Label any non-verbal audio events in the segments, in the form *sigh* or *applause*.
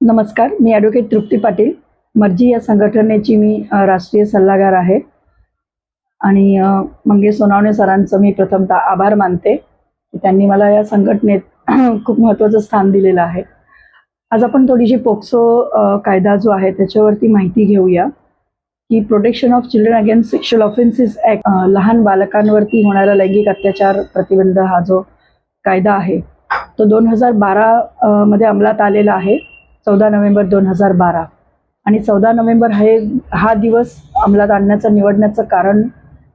नमस्कार मी ॲडव्होकेट तृप्ती पाटील. मर्जी या संघटनेची मी राष्ट्रीय सल्लागार आहे. आणि मंगेश सोनावणे सरांचं मी प्रथमतः आभार मानते. की त्यांनी मला या संघटनेत *clears throat* खूप महत्त्वाचं स्थान दिलेलं आहे. आज आपण थोडीशी पोक्सो कायदा जो आहे त्याच्यावरती माहिती घेऊया. की protection of children against sexual offences act लहान बालकांवरती होणारा लैंगिक अत्याचार प्रतिबंध हा जो कायदा आहे तो दोन हजार बारा मध्ये अंमलात आलेला आहे. चौदा नोव्हेंबर दोन हजार बारा. आणि चौदा नोव्हेंबर हे हा दिवस अंमलात आणण्याचं निवडण्याचं कारण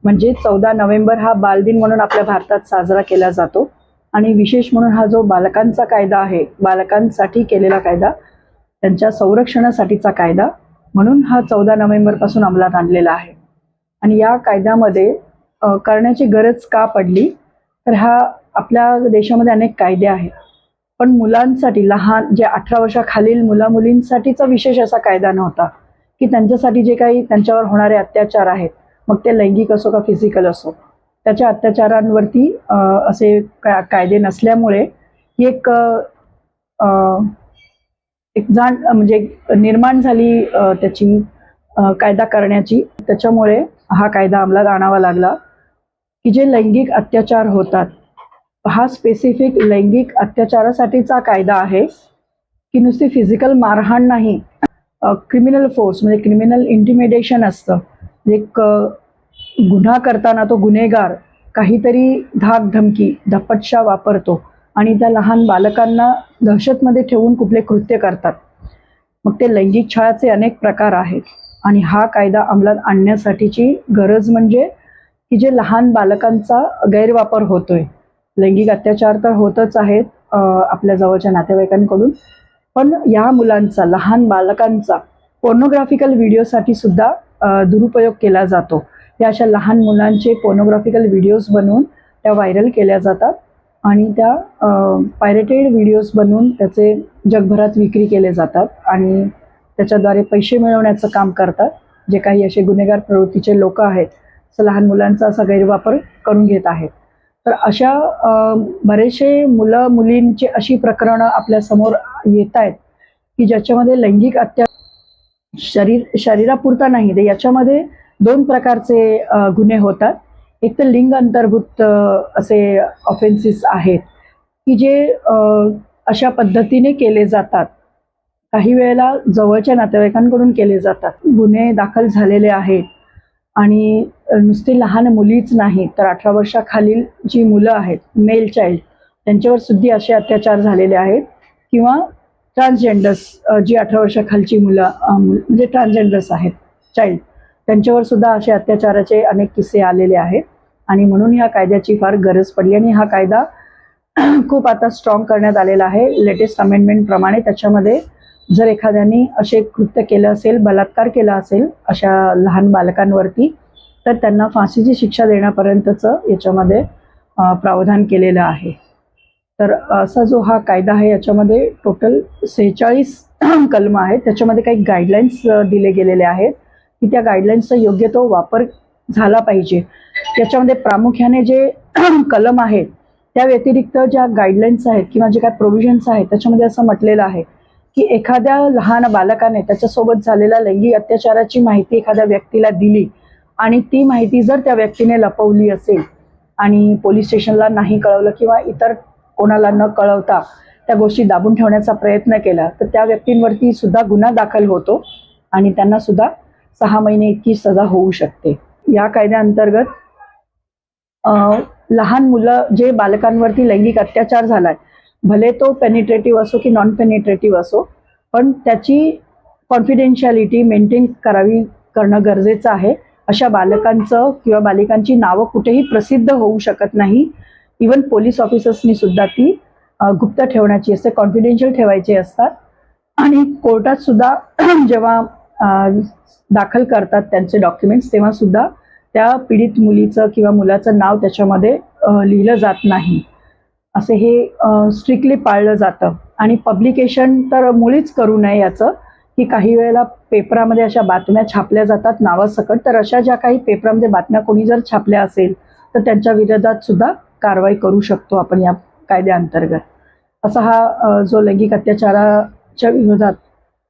म्हणजे चौदा नोव्हेंबर हा बालदिन म्हणून आपल्या भारतात साजरा केला जातो. आणि विशेष म्हणून हा जो बालकांचा कायदा आहे बालकांसाठी केलेला कायदा त्यांच्या संरक्षणासाठीचा कायदा म्हणून हा चौदा नोव्हेंबरपासून अंमलात आणलेला आहे. आणि या कायद्यामध्ये करण्याची गरज का पडली? तर हा आपल्या देशामध्ये अनेक कायदे आहेत. पण मुलांसाठी लहान जे अठरा वर्षाखालील मुला मुलींसाठीचा विशेष असा कायदा नव्हता की त्यांच्यासाठी जे काही त्यांच्यावर होणारे अत्याचार आहेत मग ते लैंगिक असो का फिजिकल असो त्याच्या अत्याचारांवरती असे का कायदे नसल्यामुळे ही एक अ, एक जाण म्हणजे निर्माण झाली त्याची कायदा करण्याची. त्याच्यामुळे हा कायदा अंमलात आणावा लागला की जे लैंगिक अत्याचार होतात हा स्पेसिफिक लैंगिक अत्याचारासाठीचा कायदा आहे की नुसती फिजिकल मारहाण नाही. क्रिमिनल फोर्स म्हणजे क्रिमिनल इंटिमिडेशन असतं. म्हणजे एक गुन्हा करताना तो गुन्हेगार काहीतरी धाक धमकी धपटशा वापरतो आणि त्या लहान बालकांना दहशतमध्ये ठेवून कुठले कृत्य करतात. मग ते लैंगिक छळाचे अनेक प्रकार आहेत आणि हा कायदा अंमलात आणण्यासाठीची गरज म्हणजे की जे लहान बालकांचा गैरवापर होतोय. लैंगिक अत्याचार तर होतच आहेत आपल्या जवळच्या नातेवाईकांकडून. पण या मुलांचा लहान बालकांचा पोर्नोग्राफिकल व्हिडिओसाठी सुद्धा दुरुपयोग केला जातो. या अशा लहान मुलांचे पोर्नोग्राफिकल व्हिडिओज बनवून त्या व्हायरल केल्या जातात आणि त्या पायरेटेड व्हिडिओज बनवून त्याचे जगभरात विक्री केले जातात आणि त्याच्याद्वारे पैसे मिळवण्याचं काम करतात. जे काही असे गुन्हेगार प्रवृत्तीचे लोक आहेत असं लहान मुलांचा असा गैरवापर करून घेत आहेत. तर अशा बरेचसे मुलं मुलींची अशी प्रकरणं आपल्यासमोर येत आहेत की ज्याच्यामध्ये लैंगिक अत्या शरीर शरीरापुरता नाही. तर याच्यामध्ये दोन प्रकारचे गुन्हे होतात. एक तर लिंग अंतर्भूत असे ऑफेन्सेस आहेत की जे अशा पद्धतीने केले जातात. काही वेळेला जवळच्या नातेवाईकांकडून केले जातात. गुन्हे दाखल झालेले आहेत. आणि नुसती लहान मुलीच नाही तर अठरा वर्षाखालील जी मुलं आहेत मेल चाइल्ड त्यांच्यावर सुद्धा असे अत्याचार झालेले आहेत. किंवा ट्रान्सजेंडर्स जी अठरा वर्षाखालची मुलं म्हणजे ट्रान्सजेंडर्स आहेत चाइल्ड त्यांच्यावर सुद्धा असे अत्याचाराचे अनेक किस्से आलेले आहेत. आणि म्हणून ह्या कायद्याची फार गरज पडली आणि हा कायदा *clears throat* खूप आता स्ट्रॉंग करण्यात आलेला आहे. लेटेस्ट अमेंडमेंटप्रमाणे त्याच्यामध्ये जर एखाद्याने असे कृत्य केलं असेल बलात्कार केला असेल अशा लहान बालकांवरती तर त्यांना फाशीची शिक्षा देण्यापर्यंतचं याच्यामध्ये प्रावधान केलेलं आहे. तर असा जो हा कायदा आहे याच्यामध्ये टोटल सेहेचाळीस *clears throat* कलम आहेत. त्याच्यामध्ये काही गाईडलाईन्स दिले गेलेले आहेत की त्या गाईडलाईन्सचा योग्य तो वापर झाला पाहिजे. याच्यामध्ये प्रामुख्याने जे *clears throat* कलम आहेत त्या व्यतिरिक्त ज्या गाईडलाईन्स आहेत किंवा जे काय प्रोव्हिजन्स आहेत त्याच्यामध्ये असं म्हटलेलं आहे की एखाद्या लहान बालकाने त्याच्यासोबत झालेल्या लैंगिक अत्याचाराची माहिती एखाद्या व्यक्तीला दिली आणि ती माहिती जर त्या व्यक्तीने लपवली असेल आणि पोलीस स्टेशनला नाही कळवलं किंवा इतर कोणाला न कळवता त्या गोष्टी दाबून ठेवण्याचा प्रयत्न केला तर त्या व्यक्तींवरती सुद्धा गुन्हा दाखल होतो आणि त्यांना सुद्धा सहा महिने इतकी सजा होऊ शकते. या कायद्याअंतर्गत लहान मुलं जे बालकांवरती लैंगिक अत्याचार झालाय भले तो पेनिट्रेटिव्ह असो की नॉन पेनिट्रेटिव्ह असो पण त्याची कॉन्फिडेन्शियालिटी मेंटेन करावी करणं गरजेचं आहे. अशा बालकांचं किंवा बालिकांची नावं कुठेही प्रसिद्ध होऊ शकत नाही. इवन पोलीस ऑफिसर्सनी सुद्धा ती गुप्त ठेवण्याची असते कॉन्फिडेन्शियल ठेवायची असतात. आणि कोर्टात सुद्धा *clears throat* जेव्हा दाखल करतात त्यांचे डॉक्युमेंट्स तेव्हा सुद्धा त्या पीडित मुलीचं किंवा मुलाचं नाव त्याच्यामध्ये लिहिलं जात नाही. असे हे स्ट्रिक्टली पाळलं जातं. आणि पब्लिकेशन तर मुळीच करू नये याचं. की काही वेळेला पेपरामध्ये अशा बातम्या छापल्या जातात नावासकट तर अशा ज्या काही पेपरामध्ये बातम्या कोणी जर छापल्या असेल तर त्यांच्या विरोधात सुद्धा कारवाई करू शकतो आपण या कायद्याअंतर्गत. असा हा जो लैंगिक अत्याचाराच्या विरोधात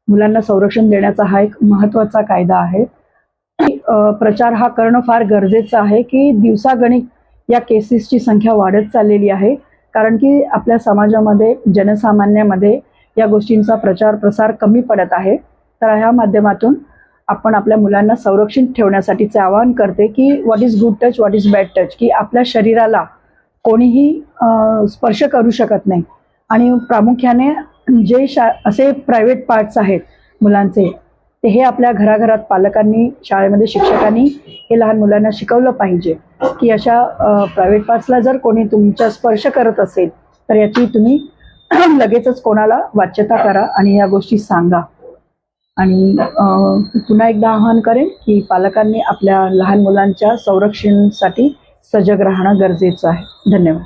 मुलांना संरक्षण देण्याचा हा एक महत्त्वाचा कायदा आहे. प्रचार हा करणं फार गरजेचं आहे की दिवसागणिक या केसेसची संख्या वाढत चाललेली आहे. कारण की आपल्या समाजामध्ये जनसामान्यामध्ये या गोष्टींचा प्रचार प्रसार कमी पडत आहे. तर ह्या माध्यमातून आपण आपल्या मुलांना संरक्षित ठेवण्यासाठीचे आवाहन करते की what is good touch what is bad touch की आपल्या शरीराला कोणीही स्पर्श करू शकत नाही. आणि प्रामुख्याने जे शा असे प्रायव्हेट पार्ट्स आहेत मुलांचे ते हे आपल्या घराघरात पालकांनी शाळेमध्ये शिक्षकांनी हे लहान मुलांना शिकवलं पाहिजे की अशा प्रायव्हेट पार्ट्सला जर कोणी तुमच्या स्पर्श करत असेल तर याची तुम्ही *clears throat* लगेचच कोणाला वाच्यता करा आणि या गोष्टी सांगा. आणि पुन्हा एकदा आवाहन करेन की पालकांनी आपल्या लहान मुलांच्या संरक्षणासाठी सजग राहणं गरजेचं आहे. धन्यवाद.